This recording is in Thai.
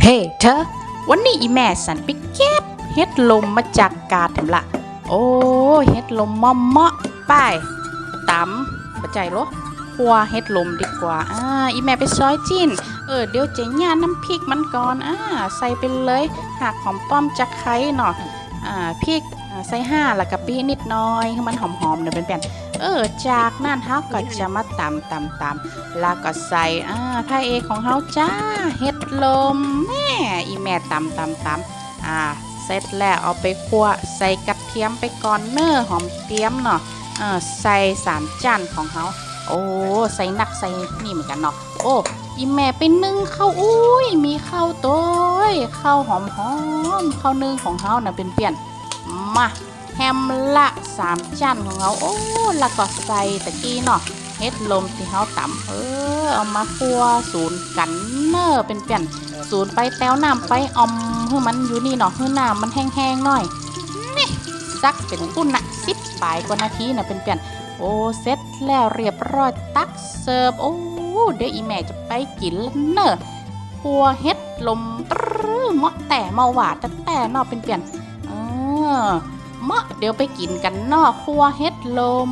เฮ้เธอ วันนี้อีแม่สันไปเก็บเฮ็ดลมมาจากกาดถึงละโอ้เฮ็ดลมมอมเมาะป้ายตำปัจจัยเหรอคัวเฮ็ดลมดีกว่าอ่าอีแม่ไปซอยจิ้นเออเดี๋ยวเจ๊ย่าน้ำพริกมันก่อนอ่าใส่ไปเลยหากหอมป้อมจะไข่เนาะอ่าพริก ใส่ห้าแล้วก็ปีนิดน้อยให้มันหอมๆเดี๋ยวเป็นแผ่นเออจากนั้นเฮาก็จะมาตำตำตำแล้วก็ใส่อ่าพระเอกของเฮาจ้าเฮ็ดลมแม่อีแม่ตำตำตำอ่าเสร็จแล้วเอาไปคั่วใส่กระเทียมไปก่อนเน้อหอมเทียมเนาะเออใส่สามจานของเฮาโอ้ใส่หนักใส่นี่เหมือนกันเนาะโอ้อีแม่ไปนึ่งข้าวอุ้ยมีข้าวต้ยข้าวหอมหอมข้าวนึ่งของเฮาน่ะเป็นเปลี่ยน มาแฮมละสามจานของเราโอ้แล้วก็ใส่ตะกี้เนาะเฮ็ดลมที่เฮาตำเออเอามาคั่วศูนย์กันเนอเป็นเปลี่ยนศูนย์ไปแต้วน้ำไปออมให้มันอยู่นี่เนาะให้น้ำมันแห้งๆหน่อยนี่สักเป็นกุ้นนะสิบปลายกว่านาทีนะเป็นเปลี่ยนโอ้เสร็จแล้วเรียบร้อยตักเสิร์ฟโอ้เดี๋ยวอีแม่จะไปกินเนอคั่วเฮ็ดลมตรึเมาะแต่เมาหวานแต่แต่เนาะเป็นเปลี่ยน เออเมะเดี๋ยวไปกินกันนอกครัวเฮ็ดลม